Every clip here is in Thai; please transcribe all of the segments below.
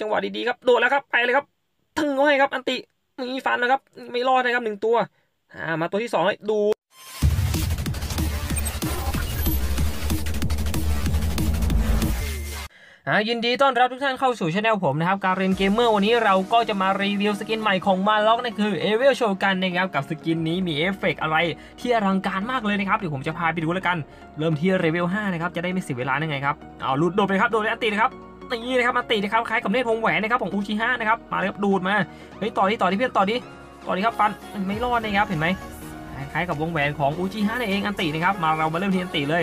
จังหวะดีๆครับโดดแล้วครับไปเลยครับทึงเขาให้ครับอันติมีฟันนะครับ ไม่รอดนะครับหนึ่งตัวอ่ามาตัวที่สองเลยดูอ่ายินดีต้อนรับทุกท่านเข้าสู่ช anel ผมนะครับ การเรียนเกมเมอร์วันนี้เราก็จะมารีวิวสกินใหม่ของมาล็อกนั่นคือเอเวลโชกันนะครับ กับสกินนี้มีเอฟเฟกอะไรที่อลังการมากเลยนะครับ เดี๋ยวผมจะพาไปดูแล้วกัน เริ่มที่เลเวล5นะครับ จะได้ไม่เสียเวลายังไงครับ เอาลุดโดดไปครับ โดดเลยอันตีนะครับ นี่นะครับอันตีนะครับคล้ายกับเนตรวงแหวนนะครับของอูชิฮะนะครับมาเลยครับดูดมาเฮ้ยต่อที่ต่อที่เพื่อนต่อดิต่อดิครับฟันไม่รอดนะครับเห็นไหมคล้ายกับวงแหวนของอูจิฮะนั่นเองอันตินะครับมาเรามาเริ่มที่อันติเลย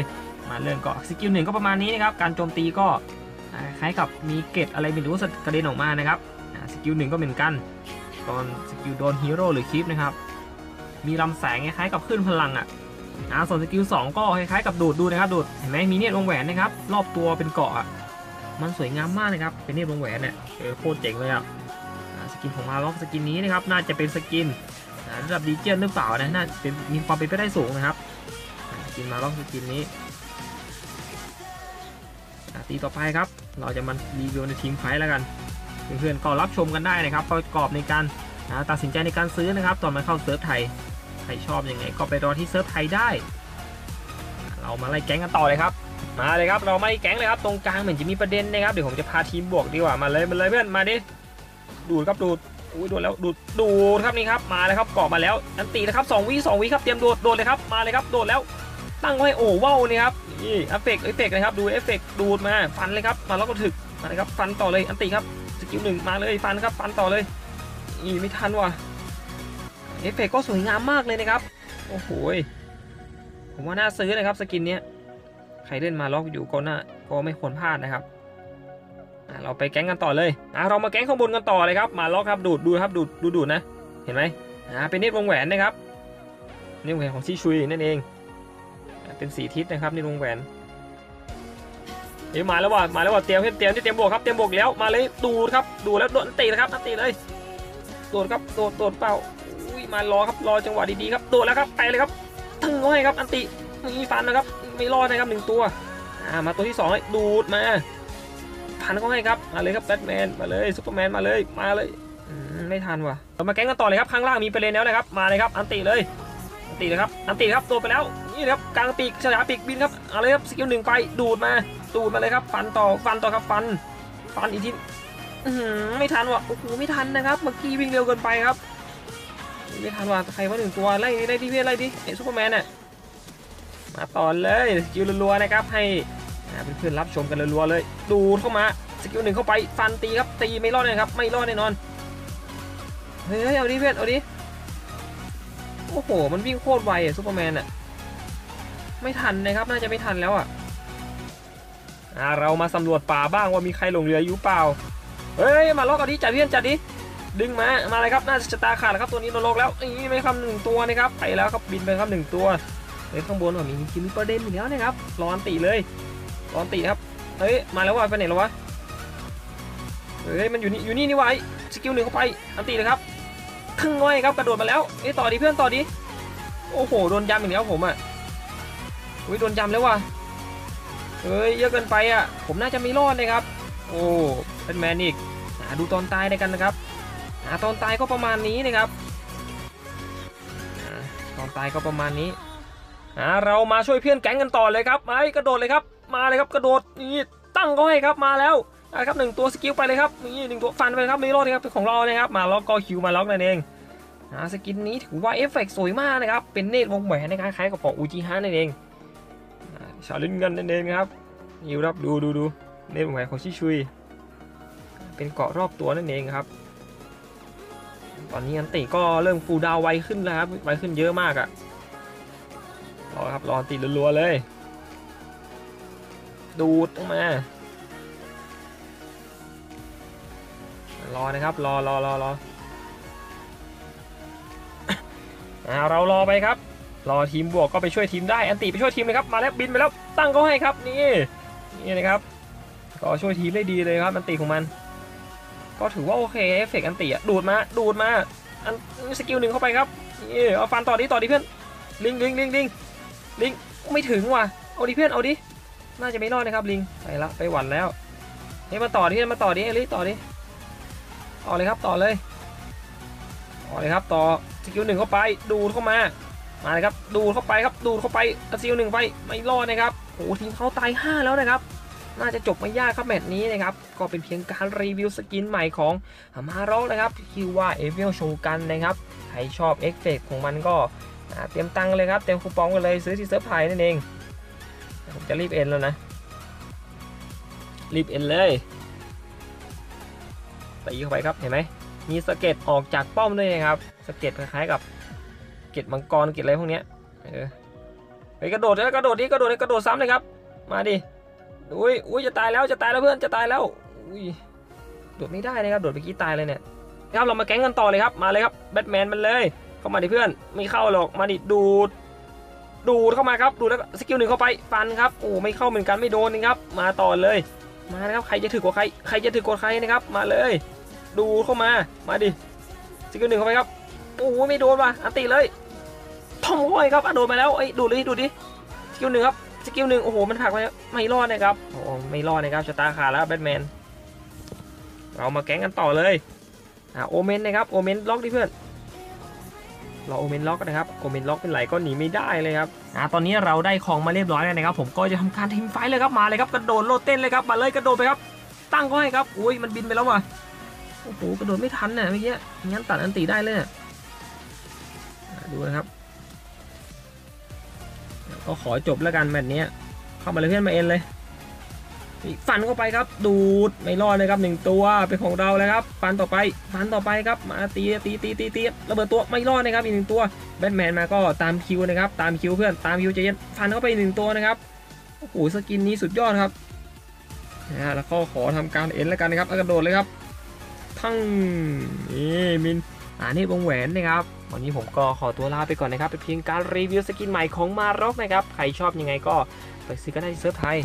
มาเริ่มก็สกิลหนึ่งก็ประมาณนี้นะครับการโจมตีก็คล้ายกับมีเกตอะไรไม่รู้สกระเด็นออกมานะครับสกิลหนึ่งก็เหมือนกันตอนสกิลโดนฮีโร่หรือคลิปนะครับมีลำแสงคล้ายกับขึ้นพลังอะอ่าส่วนสกิลสองก็คล้ายๆกับดูดดูนะครับดูดเห็นไหมมีเนตรวงแหวนนะครับรอบตัวเป็นเกาะอะ มันสวยงามมากนะครับเป็นนตรวงแหวนเนี่ยเออโคตรเจ๋งเลยอะอ่าสกินของมาล็อกสกินนี้นะครับน่าจะเป็นสกินระดับดีเจนหรือเปล่านะน่าเป็นมีความเป็นไปได้สูงนะครับสกินมาล็อกสกินนี้ตีต่อไปครับ เราจะมารีวิวในทีมไฟท์แล้วกันเพื่อนๆก็รับชมกันได้นะครับประกอบในการตัดสินใจในการซื้อนะครับ ตอนมาเข้าเซิร์ฟไทยใครชอบยังไง ก็ไปรอที่เซิร์ฟไทยได้ เรามาไล่แก๊งกันต่อเลยครับ มาเลยครับเรามาไล่แก๊งเลยครับตรงกลางเหมือนจะมีประเด็นนะครับเดี๋ยวผมจะพาทีมบวกดีกว่ามาเลยมาเลยเพื่อนมาดิดูดครับดูดอุ้ยโดนแล้วดูดดูดครับนี่ครับมาเลยครับเกาะมาแล้วอันตีนะครับสองวิสองวิครับเตรียมโดดโดดเลยครับมาเลยครับโดดแล้วตั้งไว้โอ้ว้าวนี่ครับนี่เอฟเฟกเอฟเฟกนะครับดูเอฟเฟกดูดมาฟันเลยครับมาแล้วก็ถึกมาเลยครับฟันต่อเลยอันตีครับสกิลหนึ่งมาเลยฟันครับฟันต่อเลยอีไม่ทันว่ะเอฟเฟกก็สวยงามมากเลยนะครับโอ้โหยผมว่าน่าซื้อนะครับสกินเนี้ย ครเล่นมาล็อกอยู่ก็น่าก็ไม่ควรพลาดนะครับเราไปแก๊งกันต่อเลยอะเรามาแก๊งข้างบนกันต่อเลยครับมาล็อกครับดูดดูครับดูดดูดูนะเห็นไหมอ่าเป็นเนตรวงแหวนนะครับเนตรวงแหวนของชิชุยนั่นเอง เป็นสีทิศนะครับเนตวงแหวนเอ้ยมาแล้วว่ะมาแล้วว่ะเตรียมเตรียมเตรียมบวกครับเตรียมบวกแล้วมาเลยดูครับดูแล้วโดนตีนะครับตีเลยโดดครับโดดโดดเปล่าอุ้ยมารอครับรอจังหวะดีๆครับโดดแล้วครับไปเลยครับทึงเขาให้ครับอันติ มีฟันนะครับ ไม่รอดนะครับหนึ่งตัวอ่ามาตัวที่สองดูดมาพันเขาให้ครับมาเลยครับแบทแมนมาเลยซุปเปอร์แมนมาเลยมาเลยมไม่ทันว่ะเรามาแก๊งกันต่อเลยครับข้างล่างมีปเด็นแล้วนะครับมาเลยครับอันติเลยอันติเลยครับอันติครับตัวไปแล้วนี่นะครับกลางปีกฉลาปีกบินครับอาเลยครับสกิลหนึ่งไปดูดมาดูดมาเลยครับฟันต่อฟันต่อครับฟันฟันอีกทีไม่ทันว่ะโอ้โหไม่ทันนะครับเมื่อกี้วิ่งเร็วเกินไปครับไม่ทันว่ะใครว่าหนึ่งตัวไล่ไล่ที่เพื่อนไล่ดิไอ้ซุปเปอร์แมนน่ะ ต่อเลยสกิลรัวๆนะครับให้เพื่อนๆรับชมกันรัวๆเลย ดูเข้ามาสกิลหนึ่งเข้าไปฟันตีครับตีไม่รอดเลยครับไม่รอดแน่นอนเฮ้ยเอาดิเพื่อนเอาดิโอ้โหมันวิ่งโคตรไวอะซูเปอร์แมนอะไม่ทันนะครับน่าจะไม่ทันแล้วอะอ่าเรามาสำรวจป่าบ้างว่ามีใครหลงเหลืออยู่เปล่าเฮ้ยมาล็อกเอาดิจัดเพื่อนจัดดิดึงมามาเลยครับน่าจะตาขาดแล้วครับตัวนี้โดนล็อกแล้วนี่ไม่ครับหนึ่งตัวนะครับไปแล้วครับบินไปครับหนึ่งตัว เฮ้ยข้างบนว่ามีกินประเด็นอยู่แล้วนะครับรอนตีเลยรอนตีครับเฮ้ยมาแล้ววะไปไหนแล้ววะเฮ้ยมันอยู่นี่อยู่นี่นี่วะไอสกิลหนึ่งเข้าไปอันตีเลยครับครึ่งง่อยครับกระโดดมาแล้วเอ้ยต่อดิเพื่อนต่อดิโอ้โหโดนยำอีกแล้วผมอะอุ้ยโดนยำแล้ววะเฮ้ยเยอะเกินไปอะผมน่าจะไม่รอดนะครับ โอ้เป็นแมนอีกดูตอนตายในกันนะครับหาตอนตายก็ประมาณนี้นะครับตอนตายก็ประมาณนี้ เรามาช่วยเพื่อนแก๊งกันต่อเลยครับไอ้กระโดดเลยครับ มาเลยครับกระโดดนี่ตั้งก็ให้ครับมาแล้วนะครับหนึ่งตัวสกิลไปเลยครับนี่หนึ่งตัวฟันไปครับไม่รอดเลยครับเป็นของเรานะครับมาล็อกก็คิวมาล็อกนั่นเองอ่าสกินนี้ถือว่าเอฟเฟกสวยมากนะครับเป็นเนตรวงแหวนในคล้ายกับของอูจิฮะนั่นเองชาลินเงินนั่นเองครับยิวรับดูดูดูเนตรวงแหวนของชิชุย เป็นเกาะรอบตัวนั่นเองครับ ตอนนี้อันติก็เริ่มฟูดาวไวขึ้นแล้วครับไวขึ้นเยอะมากอะร อครับรอตีรัวๆเลย ดูดออกมา รอนะครับ รอรอรอรอเรารอไปครับ รอทีมบวกก็ไปช่วยทีมได้อันตีไปช่วยทีมเลยครับมาแล้วบินไปแล้วตั้งก็ให้ครับนี่นี่นะครับก็ช่วยทีมได้ดีเลยครับอันตีของมัน ก็ถือว่าโอเคเอฟเฟกอันตีอะดูดมาดูดมาอันสกิลหนึ่งเข้าไปครับนี่เอาฟันต่อดิต่อดิเพื่อนลิงลิงลิงลิง ลิงไม่ถึงว่ะเอาดิเพื่อนเอาดิน่าจะไม่รอดนะครับลิงไปละไปหวันแล้วเฮ้ยมาต่อดิมาต่อดิเอลิต่อดิต่อเลยครับต่อเลยต่อเลยครับต่อสกิลหนึ่งเข้าไปดูดเข้ามามาเลยครับดูดเข้าไปครับดูดเข้าไปสกิลหนึ่งไปไม่รอดนะครับโอ้ทีมเขาตาย5แล้วนะครับน่าจะจบไม่ยากครับแมตช์นี้นะครับ ก็เป็นเพียงการรีวิวสกินใหม่ของมาร็อกนะครับที่ว่าเอเวลโชกันนะครับ ใครชอบเอฟเฟกของมันก็ เตรียมตังเลยครับเตรียมคูปองกันเลยซื้อที่เซิร์ฟไทยนั่นเองผมจะรีบเอ็นแล้วนะ รีบเอ็นเลยตีเข้าไปครับเห็นไหมมีสเก็ดออกจากป้อมด้วยนะครับสเก็ดคล้ายๆกับเก็ดมังกรเก็ดอะไรพวกเนี้ยเออไปกระโดดเลยกระโดดดิกระโดดกระโดดซ้ำเลยครับ มาดิอุ้ยอุ้ยจะตายแล้วจะตายแล้วเพื่อนจะตายแล้วอุ้ยโดดไม่ได้นะครับโดดไปกี้ตายเลยเนี่ยครับเรามาแก๊งกันต่อเลยครับมาเลยครับแบทแมนมันเลย เข้ามาดิเพื่อนไม่เข้าหรอกมาดิดูดดูดเข้ามาครับดูดแล้วสกิลหนึ่งเข้าไปฟันครับโอ้ไม่เข้าเหมือนกันไม่โดนนะครับ มาต่อเลยมานะครับใครจะถือกว่าใครใครจะถือกว่าใครนะครับ มาเลย ดูเข้ามามาดิสกิลหนึ่งเข้าไปครับโอ้ไม่โดนว่ะอันติเลยทอมโอยครับอะโดนมาแล้วไอ้ดูดิดูดิสกิลหนึ่งครับสกิลหนึ่งโอ้โหมันผลักไปไม่รอดนะครับโอ้ไม่รอดนะครับชะตาขาดแล้วแบทแมนเรามาแก๊งกันต่อเลยอ่าโอเมนนะครับโอเมนล็อกดิเพื่อน ราโอเมนล็อกนะครับโอเมนล็อกเป็นไหลก็หนีไม่ได้เลยครับอ่าตอนนี้เราได้ของมาเรียบร้อยแล้วนะครับ ผมก็จะทำการทีมไฟเลยครับมาเลยครับกระโดดโลดเต้นเลยครับมาเลยกระโดดไปครับ ตั้งก็ให้ครับอุ้ยมันบินไปแล้วว่ะโอ้โหกระโดดไม่ทันน่ะเมื่อกี้งั้นตัดอันตีได้เลยนะดูนะครับ ก็ขอจบแล้วกันแมตช์นี้เข้ามาเลยเพื่อนมาเอ็นเลย ฟันเข้าไปครับ ดูดไม่รอดเลยครับหนึ่งตัวเป็นของเราเลยครับฟันต่อไปฟันต่อไปครับมาตีตีตีตีตีระเบิดตัวไม่รอดนะครับอีกหนึ่งตัวแบทแมนมาก็ตามคิวนะครับตามคิวเพื่อนตามคิวใจเย็นฟันเข้าไปหนึ่งตัวนะครับโอ้โหสกินนี้สุดยอดครับนะแล้วก็ขอทำการเอ็นแล้วกันนะครับแล้วกระโดดเลยครับทั้งนี่มินอ่านี่วงแหวนนะครับวันนี้ผมก็ขอตัวลาไปก่อนนะครับเป็นเพียงการรีวิวสกินใหม่ของมาร็อกนะครับใครชอบยังไงก็ไปซื้อกันได้ที่เซิร์ฟไทย